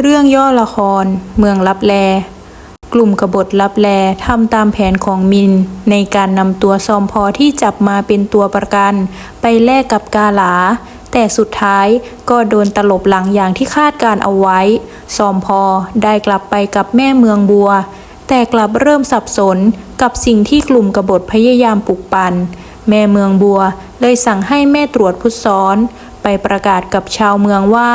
เรื่องย่อละคร เมืองลับแล กลุ่มกบฏลับแลทำตามแผนของมิน ในการนำตัวซอมพอที่จับมาเป็นตัวประกัน ไปแลกกับกาหลา แต่สุดท้ายก็โดนตลบหลังอย่างที่คาดการเอาไว้ ซอมพอได้กลับไปกับแม่เมืองบัว แต่กลับเริ่มสับสนกับสิ่งที่กลุ่มกบฏพยายามปลุกปั่นแม่เมืองบัวเลยสั่งให้แม่ตรวจพุทธซ้อน ไปประกาศกับชาวเมืองว่า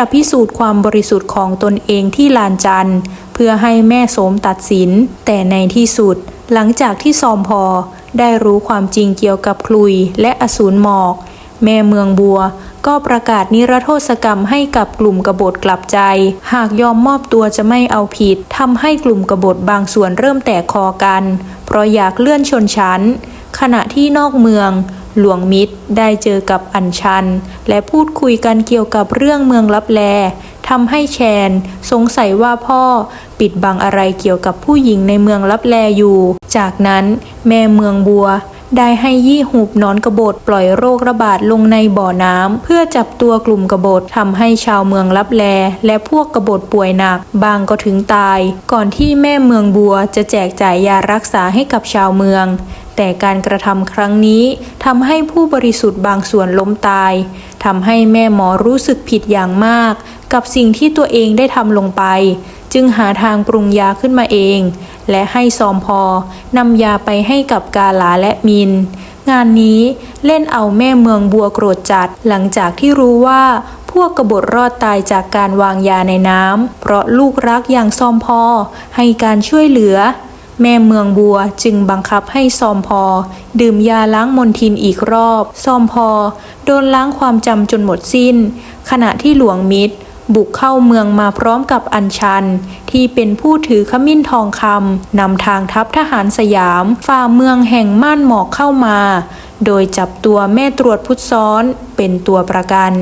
จะพิสูจน์ความบริสุทธิ์ของตนเองที่ลานจันทร์ เพื่อให้แม่โสมตัดสิน แต่ในที่สุด หลังจากที่ซอมพอ ได้รู้ความจริงเกี่ยวกับคลุยและอสูรหมอก แม่เมืองบัว ก็ประกาศนิรโทษกรรมให้กับกลุ่มกบฏกลับใจ หากยอมมอบตัวจะไม่เอาผิดทำให้กลุ่มกบฏบางส่วนเริ่มแตกคอกัน เพราะอยากเลื่อนชนชั้น ขณะที่นอกเมือง หลวงมิตรได้เจอกับอัญชัน และพูดคุยกันเกี่ยวกับเรื่องเมืองลับแลทำให้แชน สงสัยว่าพ่อ ปิดบังอะไรเกี่ยวกับผู้หญิงในเมืองลับแลอยู่ จากนั้น แม่เมืองบัว ได้ให้ยี่หูบนอนกบฏปล่อยโรคระบาดลงในบ่อน้ำเพื่อจับตัวกลุ่มกบฏทำให้ชาวเมืองลับแล และพวกกบฏป่วยหนัก บางก็ถึงตาย ก่อนที่แม่เมืองบัวจะแจกจ่ายยารักษาให้กับชาวเมือง แต่การกระทำครั้งนี้ทำให้ผู้บริสุทธิ์บางส่วนล้มตายทำให้แม่หมอรู้สึกผิดอย่างมาก กับสิ่งที่ตัวเองได้ทำลงไป จึงหาทางปรุงยาขึ้นมาเอง และให้ซอมพอนำยาไปให้กับกาลาและมิน งานนี้เล่นเอาแม่เมืองบัวโกรธจัดหลังจากที่รู้ว่าพวกกบฏรอดตายจากการวางยาในน้ำเพราะลูกรักอย่างซอมพอให้การช่วยเหลือ แม่เมืองบัวจึงบังคับให้ซอมพอ ดื่มยาล้างมนทินอีกรอบ ซอมพอ โดนล้างความจำจนหมดสิ้น ขณะที่หลวงมิตร บุกเข้าเมืองมาพร้อมกับอัญชัน ที่เป็นผู้ถือขมิ้นทองคำนำทางทัพทหารสยาม ฝ่าเมืองแห่งม่านหมอกเข้ามา โดยจับตัวแม่ตรวจพุทธซ้อนเป็นตัวประกัน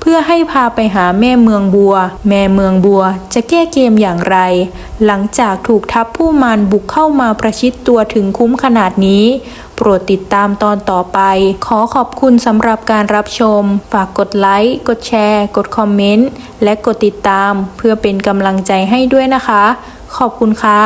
เพื่อให้พาไปหาแม่เมืองบัว แม่เมืองบัวจะแก้เกมอย่างไร หลังจากถูกทัพผู้มารบุกเข้ามาประชิดตัวถึงคุ้มขนาดนี้ ปรดติดตามตอนต่อไป ขอขอบคุณสำหรับการรับชม ฝากกดไลค์ กดแชร์ กดคอมเมนต์ และกดติดตามเพื่อเป็นกำลังใจให้ด้วยนะคะ ขอบคุณค่ะ